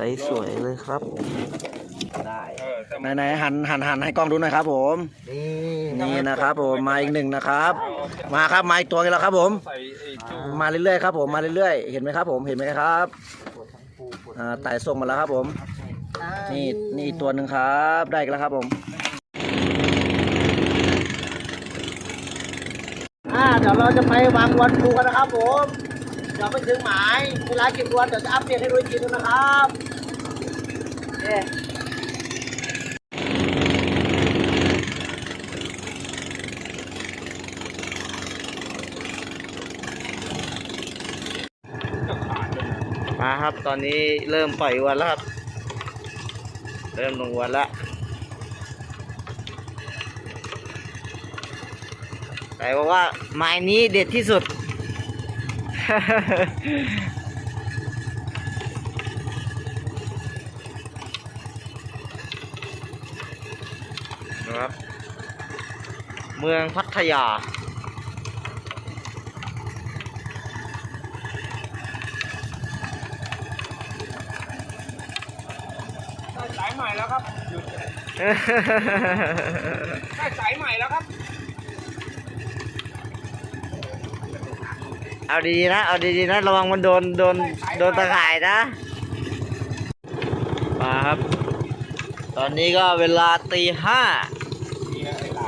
ใสสวยเลยครับได้เออแต่ไหนไหนหันหันหันให้กล้องดูหน่อยครับ ผมนี่นี่นะครับ ผมมาอีกหนึ่งนะครับ มาครับมาอีกตัวกันแล้วครับ ผม ใส่ไอ้จูมาเรื่อยๆครับ ผมมาเรื่อยๆเห็นไหมครับ ผมเห็นไหมครับปวดทั้งปูปวดอ่าไต่ส่งมาแล้วครับผม นี่นี่อีกตัวหนึ่งครับ ได้กันแล้วครับผม อ่าเดี๋ยวเราจะไปวางวันดูกันนะครับผม เดี๋ยวไปถึงหมายเวลากี่วันเดี๋ยวจะอัปเดตให้ดูอีกทีนึงนะครับเย้ มาครับตอนนี้เริ่มปล่อยอวนแล้วครับ เริ่มลงอวนแล้วแต่บอกว่าไม้นี้เด็ดที่สุด นะครับ เมืองพัทยา ได้สายใหม่แล้วครับหยุดได้สายใหม่แล้วครับ เอาดีๆนะ เอาดีๆนะ ระวังมันโดน โดน โดนตะข่ายนะ มาครับ ตอนนี้ก็เวลาตีห้า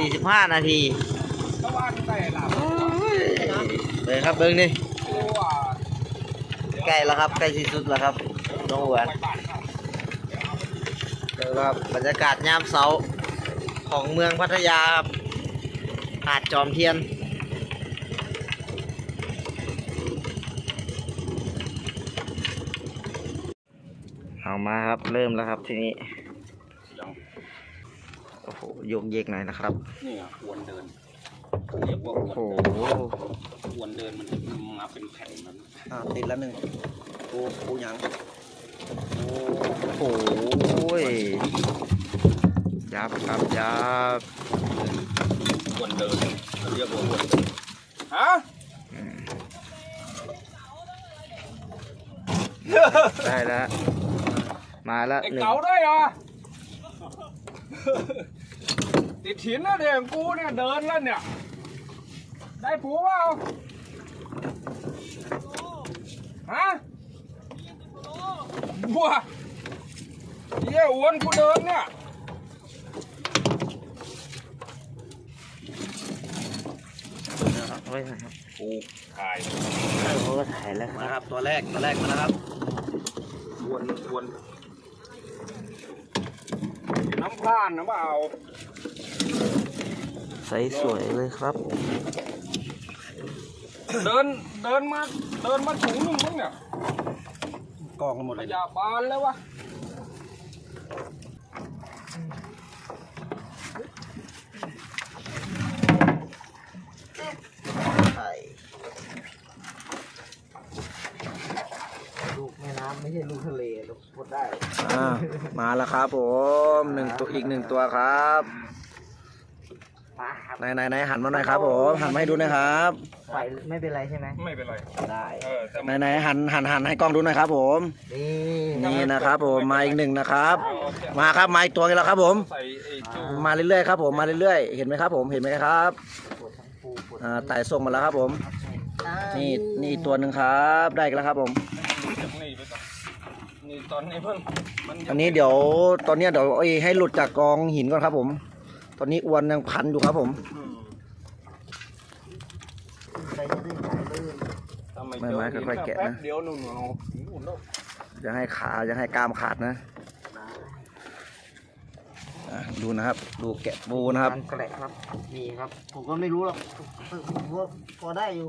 สี่สิบห้านาทีตะวันใส่หลับเลยครับเบิ้งนี่ใกล้แล้วครับใกล้ที่สุดแล้วครับน้องหวนเดี๋ยวครับบรรยากาศยามเสาของเมืองพัทยาครับหาดจอมเทียนเอามาครับเริ่มแล้วครับทีนี้ โอ้โหโยกเยกหน่อยนะครับ นี่อะอวนเดินเรียกว่าโอ้โหอวนเดินมันจะมาเป็นแผ่นมันอ่าติดแล้วหนึ่งปูปูยังโอ้โหยับครับยับอวนเดินเขาเรียกว่าอวนเดินฮะได้แล้วมาแล้วไอ้หนึ่งเก๋าได้เหรอ ติดหินนะเด็กกูเนี่ยเดินแล้วเนี่ย ได้ผูเปล่าฮะบัวเยี่ยอ้วนกูเดินเนี่ยไว้หน่อยครับกูถ่ายโอ้ถ่ายแล้วครับนะครับตัวแรกตัวแรกมาแล้วครับอ้วนอ้วนน้ำผ่านนะเปล่า ใสสวยเลยครับ เดินเดินมาเดินมาถุงหนึงมั้งเนี่ยกองกันหมดขเลยยะบานแล้ววะใช่ลูกแม่น้ำไม่ใช่ลูกทะเลลูกพูดได้ อ่ามาแล้วครับผมหนึ่งตัวอีกหนึ่งตัวครับ มาครับไหนไหนไหนหันมาหน่อยครับผมหันมาให้ดูหนะครับไฟไม่เป็นไรใช่ไหมไม่เป็นไรได้เออแต่ไหนไหนหันหันหันให้กล้องดูหน่อยครับ ผมนี่นี่นะครับ ผมมาอีกหนึ่งนะครับ มาครับมาอีกตัวกันแล้วครับ ผม ใส่ไอ้จูมาเรื่อยๆครับ ผมมาเรื่อยๆเห็นไหมครับ ผมเห็นไหมครับปวดทั้งปูปวดอ่าไต่ส่งมาแล้วครับ ผมได้นี่นี่อีกตัวหนึ่งครับได้กันแล้วครับ ผม จากนี่ไปก่อนนี่ตอนนี้มันมันอันนี้เดี๋ยวตอนเนี้ยเดี๋ยวเอ้ยให้หลุดจากกองหินก่อนครับผม ตอนนี้อวนยังพันอยู่ครับผมอืมไปจะได้ใจลื่นทำไมไม่เจอไม่หินค่อยๆแกะนะแป๊บเดียวหนุ่นเอาหนุ่นแล้วอย่าให้ขาอย่าให้กล้ามขาดนะอะดูนะครับ ดูแกะปูนะครับการแกะครับนี่ครับ ผมก็ไม่รู้หรอกผมว่าพอได้อยู่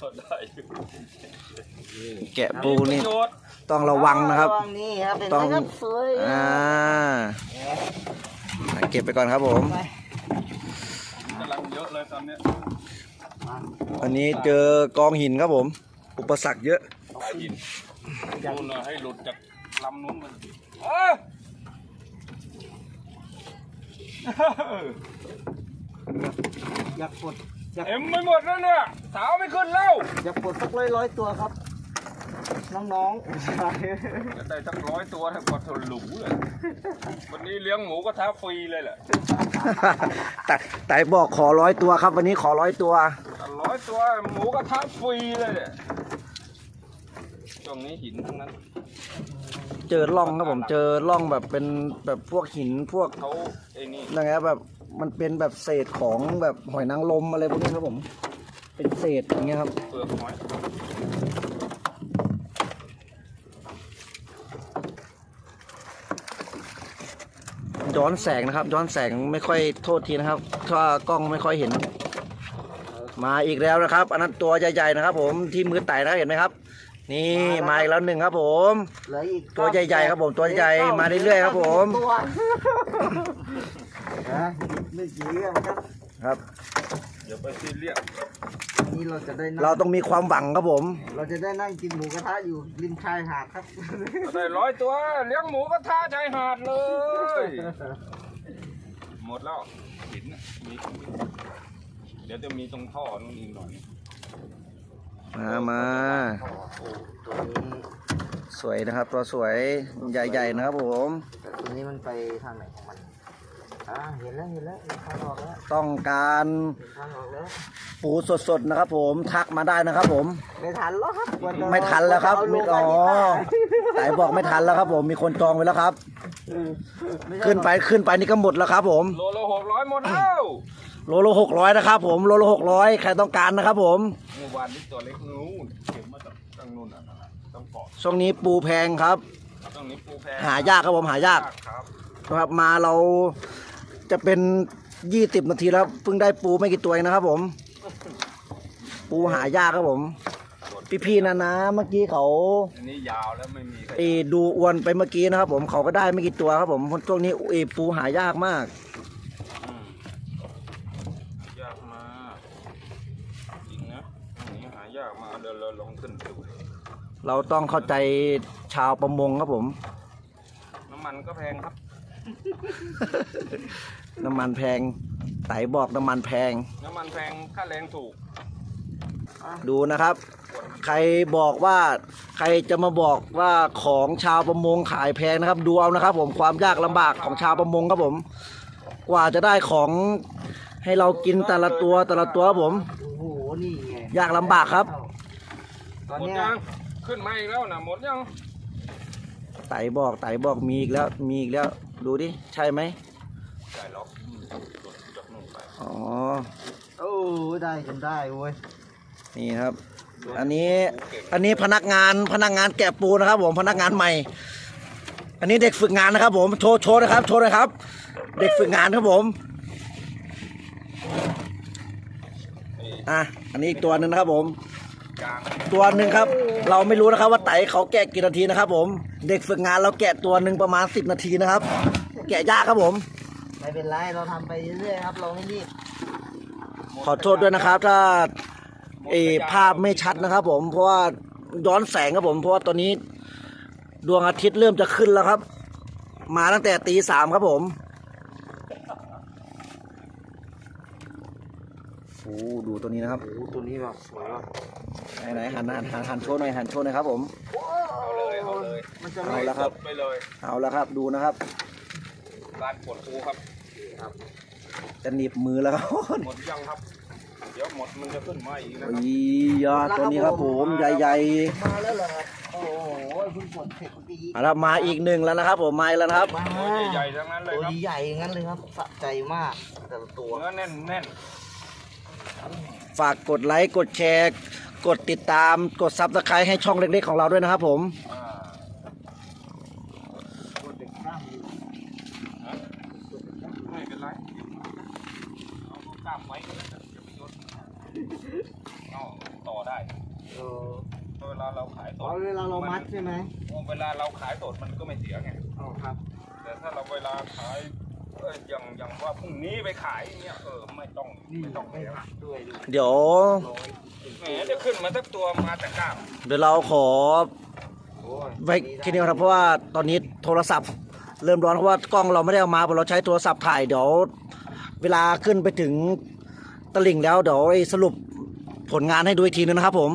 ก็ได้อยู่แกะปูนี่ประโยชน์ต้องระวังนะครับระวังนี่ครับเป็นต้องไครับสวยอ่า เก็บไปก่อนครับผมไปกำลังเยอะเลยตอนเนี้ยอันนี้เจอกองหินครับผม อุปสรรคเยอะสายหินนู่นน่ะให้หลุดจากลำนู้นมันเอ้ยอยากปลดอยากเอ็มไม่หมดแล้วเนี่ย สาวไม่ขึ้นแล้วอยากปลดสักร้อยร้อยตัวครับ น้องๆใช่จะได้สักร้อยตัวถ้ากดถลุเลยวันนี้เลี้ยงหมูกระทะฟรีเลยแหละแต่แต่บอกขอร้อยตัวครับ วันนี้ขอร้อยตัวร้อยตัวหมูกระทะฟรีเลยเนี่ยช่วงนี้หินทั้งนั้น เจอร่องครับผมเจอร่องแบบเป็นแบบพวกหินพวกเขาไอ้นี่อะไรครับแบบมันเป็นแบบเศษของแบบหอยนางรมอะไรพวกนี้ครับผม เป็นเศษอย่างเงี้ยครับเปลือกหอย ย้อนแสงนะครับ ย้อนแสงไม่ค่อยโทษทีนะครับถ้ากล้องไม่ค่อยเห็น มาอีกแล้วนะครับ อันนั้นตัวใหญ่ๆนะครับ ผมที่มือไต่นะเห็นไหมครับ นี่มาอีกแล้วหนึ่งครับ ผม เหลืออีกตัวใหญ่ๆครับผมตัวใหญ่มาเรื่อยๆครับ ผมตัวนะไม่กี่เรื่องครับครับอย่าไปซีเรียสวั นนี้เราจะได้นั่งเราต้องมีความหวังครับผม เราจะได้นั่งกินหมูกระทะอยู่ริมชายหาดครับ ได้ร้อยตัว เลี้ยงหมูกระทะชายหาดเลย หมดแล้วหินน่ะมีเดี๋ยวจะมีตรงท่อนู่นอีกหน่อยมามาโอ้ตัวนี้สวยนะครับ ตัวสวยใหญ่ ๆ นะครับผม แต่ตัวนี้มันไปทางไหนของมัน อ่าเห็นแล้วเห็นแล้วเห็นทางออกแล้วต้องการเห็นทางออกแล้วปูสดๆนะครับ ผมทักมาได้นะครับ ผม ไม่ทันแล้วครับกว่าจะไม่ทันแล้วครับเอาลมิงดอ๋อไปไหนบอกไม่ทันแล้วครับ ผมมีคนจองไว้แล้วครับไม่ใช่ขึ้นไปขึ้นไปนี่ก็หมดแล้วครับ ผมโลละหกร้อยหมดแล้วโลละหกร้อยนะครับ ผมโลละหกร้อยใครต้องการนะครับ ผมเมื่อวานนี้ตัวเล็กนู้นเก็บมาจากทางนู้นอะต้องเกาะช่วงนี้ปูแพงครับ ตรงนี้ปูแพงหายากครับผมหายากครับนะครับมาเรา จะเป็นยี่สิบนาทีแล้วเพิ่งได้ปูไม่กี่ตัวเองนะครับผม ปูหายากครับผม พี่ๆนะนะเมื่อกี้เขาอันนี้ยาวแล้วไม่มีใครเออดูอวนไปเมื่อกี้นะครับ ผมเขาก็ได้ไม่กี่ตัวครับผมช่วงนี้เออปูหายากมาก อืมยากมากจริงนะอันนี้หายากมากเดี๋ยวเราลองขึ้นดูเราต้องเข้าใจชาวประมงครับผม น้ำมันก็แพงครับ น้ำมันแพงไตบอกน้ำมันแพง น้ำมันแพงค่าแรงถูกดูนะครับ ใครบอกว่าใครจะมาบอกว่าของชาวประมงขายแพงนะครับ ดูเอานะครับ ผมความยากลำบากของชาวประมงครับผม กว่าจะได้ของให้เรากินแต่ละตัวแต่ละตัวครับผมโอ้โหนี่ไงยากลำบากครับ ตอนหมดเนี้ยยังขึ้นมาอีกแล้วนะหมดยัง ไตบอกไตบอกมีอีกแล้วมีอีกแล้ว ดูดิ ใช่ไหมใช่หรอกจากนู่นไปอ๋อโอ้ได้จนได้เว้ยนี่ครับ อันนี้อันนี้พนักงานพนักงานแกะปูนะครับ ผมพนักงานใหม่ อันนี้เด็กฝึกงานนะครับ ผมโชว์โชว์นะครับโชว์นะครับ เด็กฝึกงานครับผมอะอันนี้อีกตัวหนึ่งนะครับผมกลาง ตัวหนึ่งครับ เราไม่รู้นะครับว่าไตเขาแกะกี่นาทีนะครับ ผม เด็กฝึกงานเราแกะตัวหนึ่งประมาณสิบนาทีนะครับ แกะยากครับผม ไม่เป็นไรเราทำไปเรื่อยๆครับเราไม่รีบขอโทษด้วยนะครับถ้าเออภาพไม่ชัดนะครับ ผมเพราะว่าย้อนแสงครับผม เพราะว่าตอนนี้ ดวงอาทิตย์เริ่มจะขึ้นแล้วครับ มาตั้งแต่ตีสามครับผม โอ้ดูตัวนี้นะครับ โอ้โหตัวนี้แบบสวยว่ะไหนไหนหันหันหันหันโชว์หน่อยหันโชว์หน่อยครับผม เอาเลยเอาเลยมันจะเอาไม่ละครับ ไปเลยเอาละครับดูนะครับ ร้านปวดปูครับจะหนีบมือแล้วครับหมดยังครับเดี๋ยวหมดมันจะขึ้นมาอีกนะโอ้ครับยยอดตัวนี้ครับผมใหญ่มาแล้วเหรอครับโอ้โหเพิ่งกดเสร็จเมื่อกี้ๆเอาละมาอีกหนึ่งแล้วนะครับ ผมมาอีกแล้วนะครับ มาตัวใหญ่ๆทั้งนั้นเลยตัวครับใหญ่ๆอย่างนั้นเลยครับสะใจมากแต่ละตัวเนื้อแน่นแน่น ฝากกดไลค์กดแชร์ กดติดตามกดซับสไครต์ให้ช่องเล็กๆของเราด้วยนะครับผมๆอ่าตัวเด็กข้ามอยู่ฮะไม่เป็นไรเอาลูกกล้ามไว้ก็ได้ครับเดี๋ยวไม่ยศเอาต่อได้เออเวลาเราขายสอ๋อดเวลาเรามัดใช่ไหมเวลาเราขายสดมันก็ไม่เสียไง อ๋อครับ แต่ถ้าเราเวลาขายเอออย่างอย่างว่าพรุ่งนี้ไปขายเนี่ยเออไม่ต้องนี่ไม่ต้องไม่แล้วหักด้วยดูเดี๋ยว แหมจะขึ้นมาสักตัวมาแต่กล้ามเดี๋ยวเราขอโอ้ยไว้แค่นี้ครับเพราะว่าตอนนี้โทรศัพท์ เริ่มร้อนเพราะว่ากล้องเราไม่ได้เอามาเพราะเราใช้โทรศัพท์ถ่ายเดี๋ยว เวลาขึ้นไปถึงตลิ่งแล้วเดี๋ยวสรุปผลงานให้ดูอีกทีนึงนะครับผม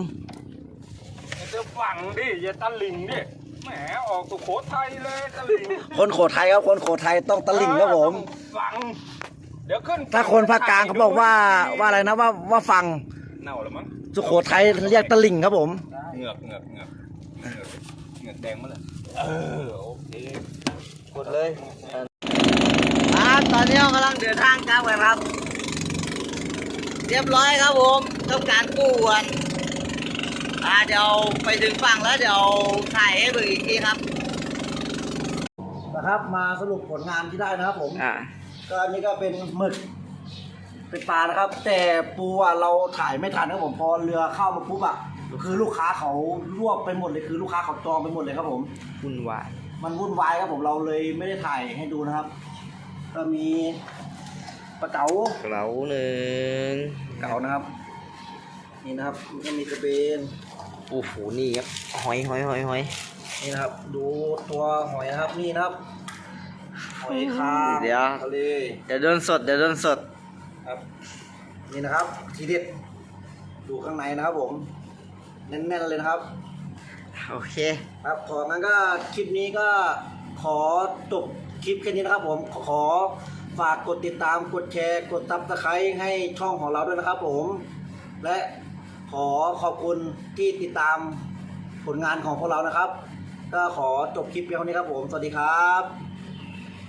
เดี๋ยวไฟฝั่งดิอย่าตะลิงดิแห มออกสุโขทัยเลยตะลิงคนโขทัยครับคนโขทัยต้องตะลิ่งครับผมเออต้องฝั่งเดี๋ยวขึ้นถ้าคนภาคกลางเขาบอกว่าว่าอะไรนะว่าว่าฟังเน่าแล้วมั้งสุโขทัยเรียกตะลิ่งครับผมเหงือกเหงือกเหงือกเหงือกเหงือกแดงมาเลยเออโอเคกดเลยครับตอนนี้เรากำลังเดินทางกลับกันครับ เรียบร้อยครับผมทำการกู้อวน อ่าเดี๋ยวไปถึงฝั่งแล้วเดี๋ยวถ่ายให้ดูอีกทีครับ นะครับมาสรุปผลงานที่ได้นะครับผม อ่า ก็อันนี้ก็เป็นหมึกเป็นปลานะครับ แต่ปูอะเราถ่ายไม่ทันครับผมพอเรือเข้ามาปุ๊บอะคือลูกค้าเขารวบไปหมดเลยคือลูกค้าเขาจองไปหมดเลยครับผมวุ่นวายมันวุ่นวายครับผมเราเลยไม่ได้ถ่ายให้ดูนะครับ ก็มีปลาเก๋าเหลาหนึ่ง เก๋านะครับ นี่นะครับก็มีกระเบน โอ้โหนี่ครับหอยหอยหอยหอยนี่นะครับดูตัวหอยนะครับนี่นะครับหอยคางเดี๋ยวทะเลเดี๋ยวโดนสดเดี๋ยวโดนสดครับนี่นะครับทีเด็ดดูข้างในนะครับผมแน่นๆเลยนะครับโอเคครับของนั้นก็คลิปนี้ก็ขอจบคลิปแค่นี้นะครับผมขอฝากกดติดตามกดแชร์ กดซับสไครต์ให้ช่องของเราด้วยนะครับผม และ ขอขอบคุณที่ติดตามผลงานของพวกเรานะครับ ก็ขอจบคลิปเพียงเท่านี้ครับผม สวัสดีครับ